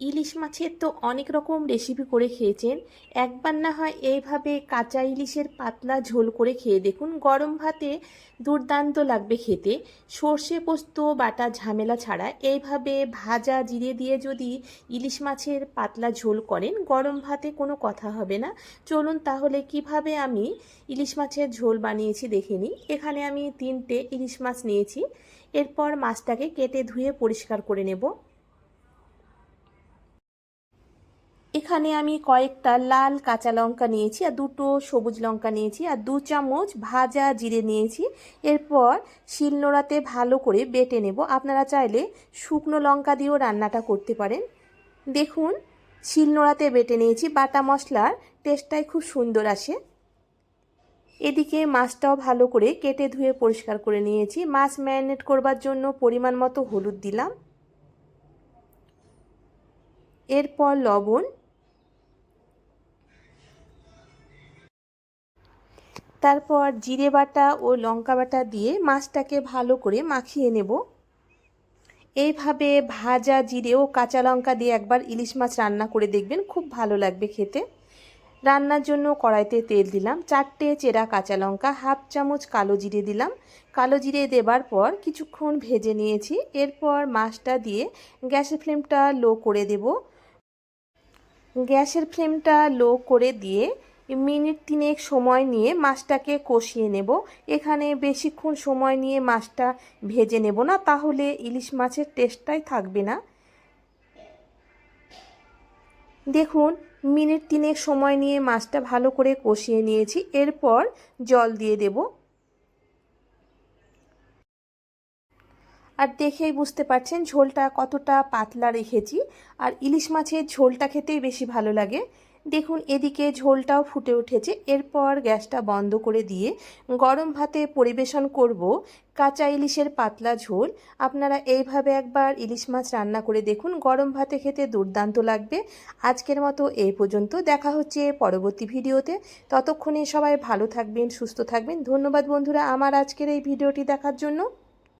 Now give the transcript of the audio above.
ইলিশ মাছের তো অনেক রকম রেসিপি করে খেয়েছেন। একবার না হয় এইভাবে কাঁচা ইলিশের পাতলা ঝোল করে খেয়ে দেখুন, গরম ভাতে দুর্দান্ত লাগবে খেতে। সর্ষে পোস্ত, বাটা, ঝামেলা ছাড়া এইভাবে ভাজা জিরে দিয়ে যদি ইলিশ মাছের পাতলা ঝোল করেন, গরম ভাতে কোনো কথা হবে না। চলুন তাহলে কীভাবে আমি ইলিশ মাছের ঝোল বানিয়েছি দেখে নিই। এখানে আমি তিনটে ইলিশ মাছ নিয়েছি। এরপর মাছটাকে কেটে ধুয়ে পরিষ্কার করে নেব। এখানে আমি কয়েকটা লাল কাঁচা লঙ্কা নিয়েছি আর দুটো সবুজ লঙ্কা নিয়েছি আর দু চামচ ভাজা জিরে নিয়েছি। এরপর শিলনোড়াতে ভালো করে বেটে নেব। আপনারা চাইলে শুকনো লঙ্কা দিয়েও রান্নাটা করতে পারেন। দেখুন, শিলনোড়াতে বেটে নিয়েছি। বাটা মশলার টেস্টটাই খুব সুন্দর আসে। এদিকে মাছটাও ভালো করে কেটে ধুয়ে পরিষ্কার করে নিয়েছি। মাছ ম্যারিনেট করবার জন্য পরিমাণ মতো হলুদ দিলাম। এরপর লবণ তারপর জিরে বাটা ও লঙ্কা বাটা দিয়ে মাছটাকে ভালো করে মাখিয়ে নেব। এইভাবে ভাজা জিরে ও কাঁচা লঙ্কা দিয়ে একবার ইলিশ মাছ রান্না করে দেখবেন খুব ভালো লাগবে খেতে। রান্নার জন্য কড়াইতে তেল দিলাম, চারটে চেরা কাঁচা লঙ্কা, হাফ চামচ কালো জিরে দিলাম। কালো জিরে দেবার পর কিছুক্ষণ ভেজে নিয়েছি, এরপর মাছটা দিয়ে গ্যাসের ফ্লেমটা লো করে দেব। গ্যাসের ফ্লেমটা লো করে দিয়ে মিনিট তিনেক সময় নিয়ে মাছটাকে কষিয়ে নেব। এখানে বেশিক্ষণ সময় নিয়ে মাছটা ভেজে নেব না, তাহলে ইলিশ মাছের টেস্টটাই থাকবে না। দেখুন, মিনিট তিনেক সময় নিয়ে মাছটা ভালো করে কষিয়ে নিয়েছি। এরপর জল দিয়ে দেব। আর দেখেই বুঝতে পারছেন ঝোলটা কতটা পাতলা রেখেছি। আর ইলিশ মাছের ঝোলটা খেতেই বেশি ভালো লাগে। দেখুন, এদিকে ঝোলটাও ফুটে উঠেছে। এরপর গ্যাসটা বন্ধ করে দিয়ে গরম ভাতে পরিবেশন করব কাঁচা ইলিশের পাতলা ঝোল। আপনারা এইভাবে একবার ইলিশ মাছ রান্না করে দেখুন, গরম ভাতে খেতে দুর্দান্ত লাগবে। আজকের মতো এই পর্যন্ত, দেখা হচ্ছে পরবর্তী ভিডিওতে। ততক্ষণে সবাই ভালো থাকবেন, সুস্থ থাকবেন। ধন্যবাদ বন্ধুরা আমার আজকের এই ভিডিওটি দেখার জন্য।